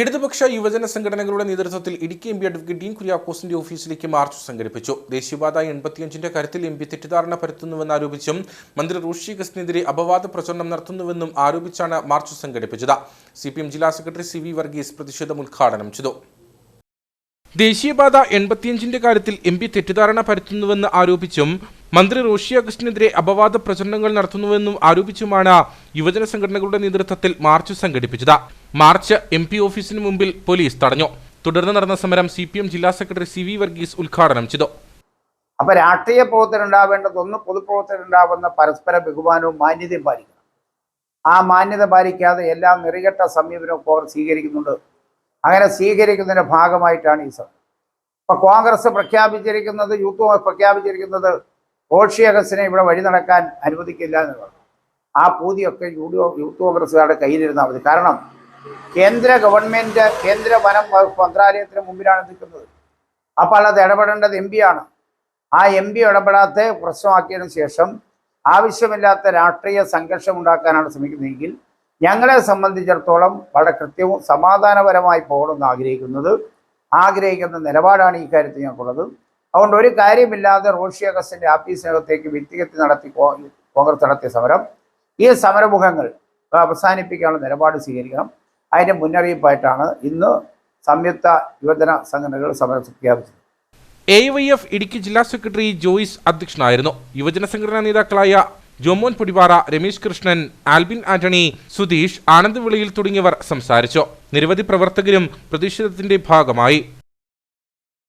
ഇടതുപക്ഷ യുവജന സംഘടനകളുടെ നേതൃത്വത്തിൽ Idukki M P advocate Dean കുര്യാക്കോസിന്റെ ഓഫീസിലേക്ക് മാർച്ച് സംഘടിപ്പിച്ചു. ദേശീയപാത എൺപത്തിയഞ്ചിന്റെ കാര്യത്തിൽ എം പി തെറ്റിദ്ധാരണ പരത്തുന്നുവെന്ന് ആരോപിച്ചും മന്ത്രി റോഷി ഗസ്നെതിരെ അപവാദ പ്രചരണം നടത്തുന്നുവെന്നും ആരോപിച്ചാണ് മാർച്ച് സംഘടിപ്പിച്ചത്. സി ജില്ലാ സെക്രട്ടറി സി വി വർഗീസ് പ്രതിഷേധം ഉദ്ഘാടനം ചെയ്തു. ദേശീയപാത എൺപത്തിയഞ്ചിന്റെ കാര്യത്തിൽ എം പി തെറ്റിദ്ധാരണ പരത്തുന്നുവെന്ന് ആരോപിച്ചും മന്ത്രി റോഷി അഗസ്റ്റിനെതിരെ അപവാദ പ്രചരണങ്ങൾ നടത്തുന്നുവെന്നും ആരോപിച്ചുമാണ് യുവജന സംഘടനകളുടെ നേതൃത്വത്തിൽ മാർച്ച് സംഘടിപ്പിച്ചത്. മാർച്ച് എം പി ഓഫീസിന് മുമ്പിൽ പോലീസ് തടഞ്ഞു. തുടർന്ന് നടന്ന സമരം സി പി എം ജില്ലാ സെക്രട്ടറി സി വി വർഗീസ് ഉദ്ഘാടനം ചെയ്തു. അപ്പൊ രാഷ്ട്രീയ പ്രവർത്തനം ഉണ്ടാവേണ്ടത് ഒന്ന് പൊതുപ്രവർത്തനം ഉണ്ടാവുന്ന പരസ്പര ബഹുമാനവും മാന്യതയും പാലിക്കണം. ആ മാന്യത പാലിക്കാതെ എല്ലാ നിറികെട്ട സമീപനവും അവർ സ്വീകരിക്കുന്നുണ്ട്. അങ്ങനെ സ്വീകരിക്കുന്നതിന്റെ ഭാഗമായിട്ടാണ് ഈ സമരം. ഇപ്പൊ കോൺഗ്രസ് പ്രഖ്യാപിച്ചിരിക്കുന്നത് യൂത്ത് കോൺഗ്രസ് പ്രഖ്യാപിച്ചിരിക്കുന്നത് റോഷി അഗസ്റ്റിനെ ഇവിടെ വഴി നടക്കാൻ അനുവദിക്കില്ല എന്ന് എന്നുള്ളത് ആ പൂതിയൊക്കെ യു ഡി യൂത്ത് കോൺഗ്രസ്സുകാരുടെ കയ്യിലിരുന്നാൽ മതി. കാരണം കേന്ദ്ര ഗവൺമെന്റ് കേന്ദ്ര വനം വകുപ്പ് മന്ത്രാലയത്തിന് മുമ്പിലാണ് നിൽക്കുന്നത്. അപ്പോൾ അത് ഇടപെടേണ്ടത് എം ആണ്. ആ എം പി ഇടപെടാത്ത പ്രശ്നമാക്കിയതിനു ശേഷം ആവശ്യമില്ലാത്ത രാഷ്ട്രീയ സംഘർഷം ഉണ്ടാക്കാനാണ് ശ്രമിക്കുന്നതെങ്കിൽ ഞങ്ങളെ സംബന്ധിച്ചിടത്തോളം വളരെ കൃത്യവും സമാധാനപരമായി പോകണമെന്ന് ആഗ്രഹിക്കുന്നത് ആഗ്രഹിക്കുന്ന നിലപാടാണ് ഈ കാര്യത്തിൽ ഞങ്ങൾക്കുള്ളത്. അതുകൊണ്ട് ഒരു കാര്യമില്ലാതെ റോഷി അഗസ്റ്റിന്റെ ആഫീസിനകത്തേക്ക് വ്യക്തിഗത നടത്തി കോൺഗ്രസ് നടത്തിയ സമരം ഈ സമരമുഖങ്ങൾ അവസാനിപ്പിക്കാനുള്ള നിലപാട് സ്വീകരിക്കണം. അതിന്റെ മുന്നറിയിപ്പായിട്ടാണ് ഇന്ന് സംയുക്ത യുവജന സംഘടനകൾ സമരം പ്രഖ്യാപിച്ചത്. എ വൈ എഫ് ഇടുക്കി ജില്ലാ സെക്രട്ടറി ജോയിസ് അധ്യക്ഷനായിരുന്നു. യുവജന സംഘടനാ നേതാക്കളായ ജോമോൻ പൊടിപാറ രമേശ് കൃഷ്ണൻ ആൽബിൻ ആന്റണി സുധീഷ് ആനന്ദ് വിളിയിൽ തുടങ്ങിയവർ സംസാരിച്ചു. നിരവധി പ്രവർത്തകരും പ്രതിഷേധത്തിന്റെ ഭാഗമായി.